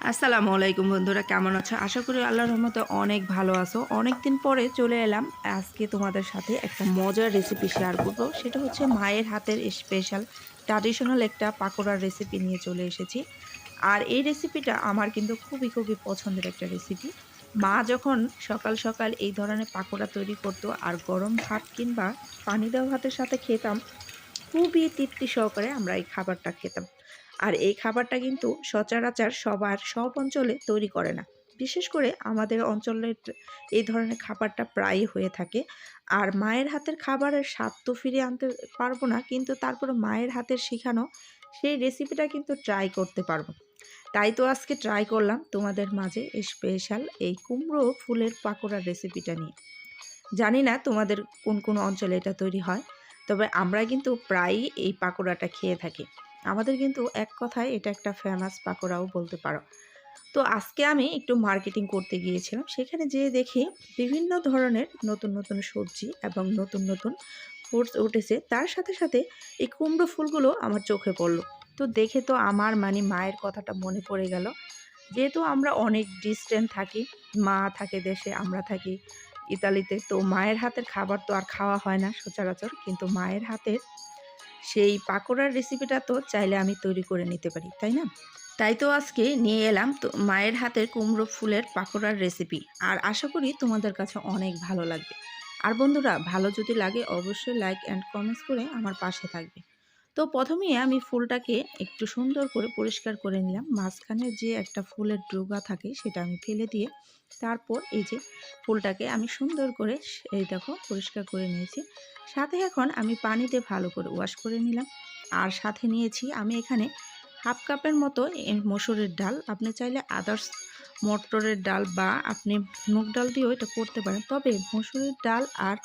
আসসালামু আলাইকুম বন্ধুরা, কেমন আছো? আশা করি আল্লাহর রহমতে অনেক ভালো আছো। অনেক দিন পরে চলে এলাম। আজকে তোমাদের সাথে একটা মজার রেসিপি শেয়ার করব। সেটা হচ্ছে মায়ের হাতের স্পেশাল ট্র্যাডিশনাল একটা পাকোড়ার রেসিপি নিয়ে চলে এসেছি। আর এই রেসিপিটা আমার কিন্তু খুবই খুবই পছন্দের একটা রেসিপি মা যখন সকাল সকাল এই ধরনের পাকোড়া তৈরি করতো আর গরম ভাত কিংবা পানি দেওয়া ভাতের সাথে খেতাম, খুবই তৃপ্তি সহকারে আমরা এই খাবারটা খেতাম। আর এই খাবারটা কিন্তু সচরাচর সবার সব অঞ্চলে তৈরি করে না। বিশেষ করে আমাদের অঞ্চলের এই ধরনের খাবারটা প্রায়ই হয়ে থাকে। আর মায়ের হাতের খাবারের স্বাদ তো ফিরে আনতে পারব না, কিন্তু তারপরে মায়ের হাতের শেখানো সেই রেসিপিটা কিন্তু ট্রাই করতে পারব। তাই তো আজকে ট্রাই করলাম তোমাদের মাঝে স্পেশাল এই কুমড়ো ফুলের পাকোড়ার রেসিপিটা নিয়ে। জানি না তোমাদের কোন কোন অঞ্চলে এটা তৈরি হয়, তবে আমরা কিন্তু প্রায়ই এই পাকোড়াটা খেয়ে থাকি। আমাদের কিন্তু এক কথায় এটা একটা ফেমাস পাকোড়াও বলতে পারো। তো আজকে আমি একটু মার্কেটিং করতে গিয়েছিলাম, সেখানে যেয়ে দেখি বিভিন্ন ধরনের নতুন নতুন সবজি এবং নতুন নতুন ফ্রুটস উঠেছে। তার সাথে সাথে এই কুমড়ো ফুলগুলো আমার চোখে পড়ল। তো দেখে তো আমার মানে মায়ের কথাটা মনে পড়ে গেল। যেহেতু আমরা অনেক ডিস্টেন্ট থাকি, মা থাকে দেশে, আমরা থাকি ইতালিতে, তো মায়ের হাতের খাবার তো আর খাওয়া হয় না সচরাচর, কিন্তু মায়ের হাতের সেই পাকোড়ার রেসিপিটা তো চাইলে আমি তৈরি করে নিতে পারি, তাই না? তাই তো আজকে নিয়ে এলাম তো মায়ের হাতের কুমড়ো ফুলের পাকোড়ার রেসিপি আর আশা করি তোমাদের কাছে অনেক ভালো লাগবে। আর বন্ধুরা, ভালো যদি লাগে অবশ্যই লাইক অ্যান্ড কমেন্টস করে আমার পাশে থাকবে। তো প্রথমেই আমি ফুলটাকে একটু সুন্দর করে পরিষ্কার করে নিলাম। মাঝখানে যে একটা ফুলের ডোগা থাকে সেটা আমি ফেলে দিয়ে তারপর এই যে ফুলটাকে আমি সুন্দর করে এই দেখো পরিষ্কার করে নিয়েছি। সাথে এখন আমি পানিতে ভালো করে ওয়াশ করে নিলাম। আর সাথে নিয়েছি আমি এখানে হাফ কাপের মতো মসুরের ডাল। আপনি চাইলে আদার্স মটরের ডাল বা আপনি মুগ ডাল দিয়েও এটা করতে পারেন। তবে মসুরের ডাল আর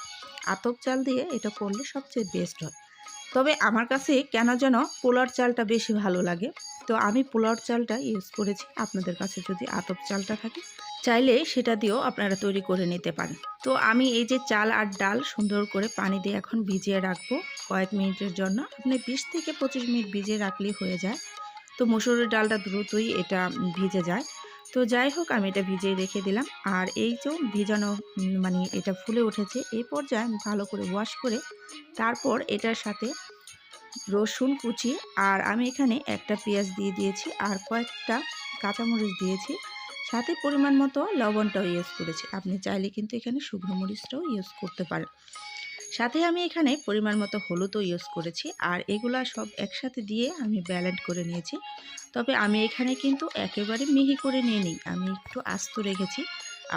আতপ চাল দিয়ে এটা করলে সবচেয়ে বেস্ট হয়। তবে আমার কাছে কেন যেন পোলার চালটা বেশি ভালো লাগে। তো আমি পোলার চালটা ইউজ করেছি। আপনাদের কাছে যদি আতপ চালটা থাকে, চাইলে সেটা দিয়েও আপনারা তৈরি করে নিতে পারেন। তো আমি এই যে চাল আর ডাল সুন্দর করে পানি দিয়ে এখন ভিজিয়ে রাখব কয়েক মিনিটের জন্য। আপনি বিশ থেকে পঁচিশ মিনিট ভিজিয়ে রাখলেই হয়ে যায়। তো মুসুরের ডালটা দ্রুতই এটা ভিজে যায়। তো যাই হোক, আমি এটা ভিজিয়ে রেখে দিলাম। আর এই যে ভিজানো মানে এটা ফুলে উঠেছে এই পর্যায়ে আমি ভালো করে ওয়াশ করে তারপর এটার সাথে রসুন কুচি আর আমি এখানে একটা পেঁয়াজ দিয়ে দিয়েছি আর কয়েকটা কাঁচামরিচ দিয়েছি। সাথে পরিমাণ মতো লবণটাও ইউজ করেছি। আপনি চাইলে কিন্তু এখানে শুকনো মরিচটাও ইউজ করতে পারেন। সাথে আমি এখানে পরিমাণ মতো হলুদও ইউজ করেছি, আর এগুলা সব একসাথে দিয়ে আমি ব্যালেন্ড করে নিয়েছি। তবে আমি এখানে কিন্তু একেবারে মিহি করে নিয়ে নিই, আমি একটু আস্ত রেখেছি।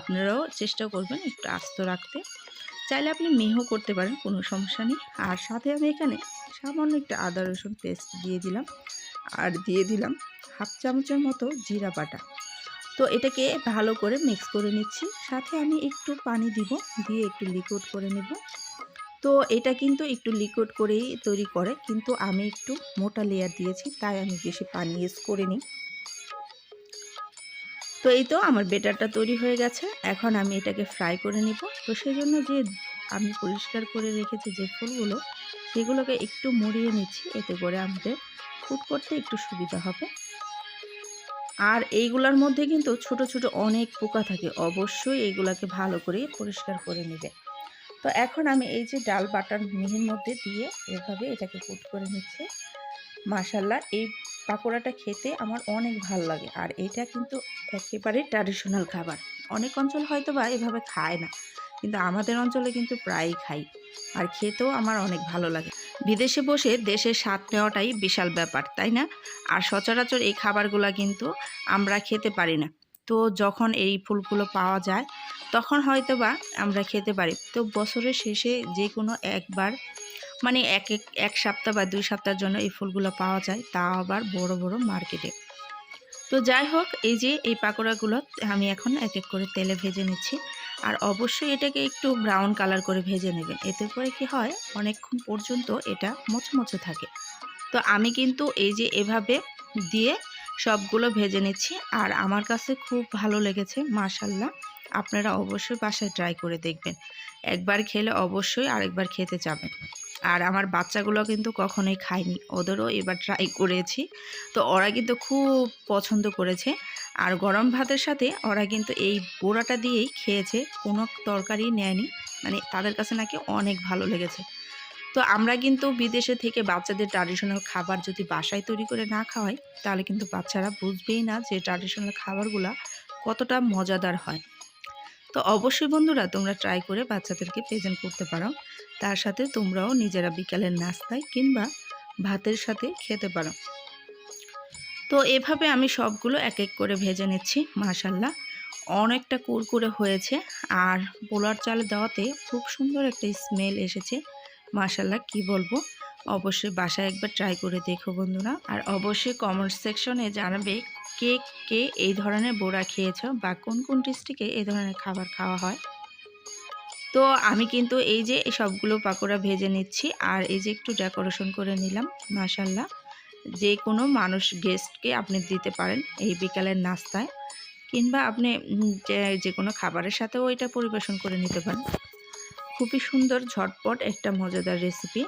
আপনারাও চেষ্টা করবেন একটু আস্ত রাখতে। চাইলে আপনি মিহিও করতে পারেন, কোনো সমস্যা নেই। আর সাথে আমি এখানে সামান্য একটা আদা, রসুন পেস্ট দিয়ে দিলাম, আর দিয়ে দিলাম হাফ চামচের মতো জিরা বাটা। তো এটাকে ভালো করে মিক্স করে নিচ্ছি। সাথে আমি একটু পানি দিব, দিয়ে একটু লিকুইড করে নেব। তো এটা কিন্তু একটু লিকুইড করেই তৈরি করে। কিন্তু আমি একটু মোটা লেয়ার দিয়েছি, তাই আমি বেশি পানি ইউজ করিনি। তো এই তো আমার বেটারটা তৈরি হয়ে গেছে। এখন আমি এটাকে ফ্রাই করে নিব। তো সেই জন্য যে আমি পরিষ্কার করে রেখেছি যে ফুলগুলো, সেগুলোকে একটু মুড়িয়ে নিচ্ছি। এতে করে আমাদের কুক করতে একটু সুবিধা হবে। আর এইগুলোর মধ্যে কিন্তু ছোট ছোট অনেক পোকা থাকে। অবশ্যই এইগুলাকে ভালো করে পরিষ্কার করে নেবে। তো এখন আমি এই যে ডাল বাটার মিহির মধ্যে দিয়ে এভাবে এটাকে কুট করে নিচ্ছে। মাসাল্লাহ এই পাকোড়াটা খেতে আমার অনেক ভালো লাগে। আর এটা কিন্তু একেবারে ট্র্যাডিশনাল খাবার। অনেক অঞ্চল হয়তো বা এভাবে খায় না, কিন্তু আমাদের অঞ্চলে কিন্তু প্রায়ই খাই। আর খেতেও আমার অনেক ভালো লাগে। বিদেশে বসে দেশের স্বাদ নেওয়াটাই বিশাল ব্যাপার, তাই না? আর সচরাচর এই খাবারগুলো কিন্তু আমরা খেতে পারি না। তো যখন এই ফুলগুলো পাওয়া যায়, তখন হয়তো বা আমরা খেতে পারি। তো বছরের শেষে যে কোনো একবার মানে এক এক এক সপ্তাহ বা দুই সপ্তাহের জন্য এই ফুলগুলো পাওয়া যায় তা আবার বড় বড় মার্কেটে। তো যাই হোক, এই যে এই পাকোড়াগুলো আমি এখন এক এক করে তেলে ভেজে নিচ্ছি। আর অবশ্যই এটাকে একটু ব্রাউন কালার করে ভেজে নেবেন। এতে করে কি হয়, অনেকক্ষণ পর্যন্ত এটা মোচমোচে থাকে। তো আমি কিন্তু এই যে এভাবে দিয়ে সবগুলো ভেজে নিচ্ছি আর আমার কাছে খুব ভালো লেগেছে মাশাল্লাহ আপনারা অবশ্যই বাসায় ট্রাই করে দেখবেন। একবার খেলে অবশ্যই আরেকবার খেতে যাবেন। আর আমার বাচ্চাগুলো কিন্তু কখনোই খায়নি, ওদেরও এবার ট্রাই করেছি। তো ওরা কিন্তু খুব পছন্দ করেছে। আর গরম ভাতের সাথে ওরা কিন্তু এই বোড়াটা দিয়েই খেয়েছে, কোনো তরকারি নেয়নি। মানে তাদের কাছে নাকি অনেক ভালো লেগেছে। তো আমরা কিন্তু বিদেশে থেকে বাচ্চাদের ট্র্যাডিশনাল খাবার যদি বাসায় তৈরি করে না খাওয়াই, তাহলে কিন্তু বাচ্চারা বুঝবেই না যে ট্র্যাডিশনাল খাবারগুলো কতটা মজাদার হয়। তো অবশ্যই বন্ধুরা, তোমরা ট্রাই করে বাচ্চাদেরকে প্রেজেন্ট করতে পারো। তার সাথে তোমরাও নিজেরা বিকালের নাস্তায় কিংবা ভাতের সাথে খেতে পারো। তো এভাবে আমি সবগুলো এক এক করে ভেজে নিচ্ছি মাশাল্লাহ অনেকটা কুরকুরে হয়েছে, আর পোলার চাল দেওয়াতে খুব সুন্দর একটা স্মেল এসেছে। মাশাল্লাহ কি বলব? অবশ্যই বাসায় একবার ট্রাই করে দেখো বন্ধুরা। আর অবশ্যই কমেন্ট সেকশনে জানাবে কে কে এই ধরনের বোড়া খেয়েছো বা কোন কোন ডিস্ট্রিক্টে এই ধরনের খাবার খাওয়া হয়। তো আমি কিন্তু এই যে সবগুলো পাকোড়া ভেজে নিচ্ছি আর এই যে একটু ডেকোরেশন করে নিলাম মাশাল্লাহ যে কোনো মানুষ গেস্টকে আপনি দিতে পারেন এই বিকালের নাস্তায়। কিংবা আপনি যে কোনো খাবারের সাথেও এটা পরিবেশন করে নিতে পারেন। খুবই সুন্দর, ঝটপট একটা মজাদার রেসিপি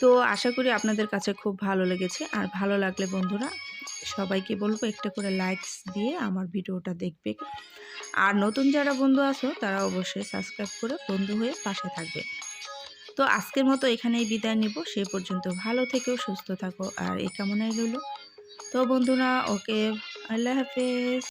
তো আশা করি আপনাদের কাছে খুব ভালো লেগেছে। আর ভালো লাগলে বন্ধুরা সবাইকে বলব একটা করে লাইকস দিয়ে আমার ভিডিওটা দেখবে। আর নতুন যারা বন্ধু আছো, তারা অবশ্যই সাবস্ক্রাইব করে বন্ধু হয়ে পাশে থাকবে। তো আজকের মতো এখানেই বিদায় নিব। সেই পর্যন্ত ভালো থেকেও সুস্থ থাকো। আর এই কামনাই রইল। তো বন্ধুরা, ওকে, আল্লাহ হাফেজ।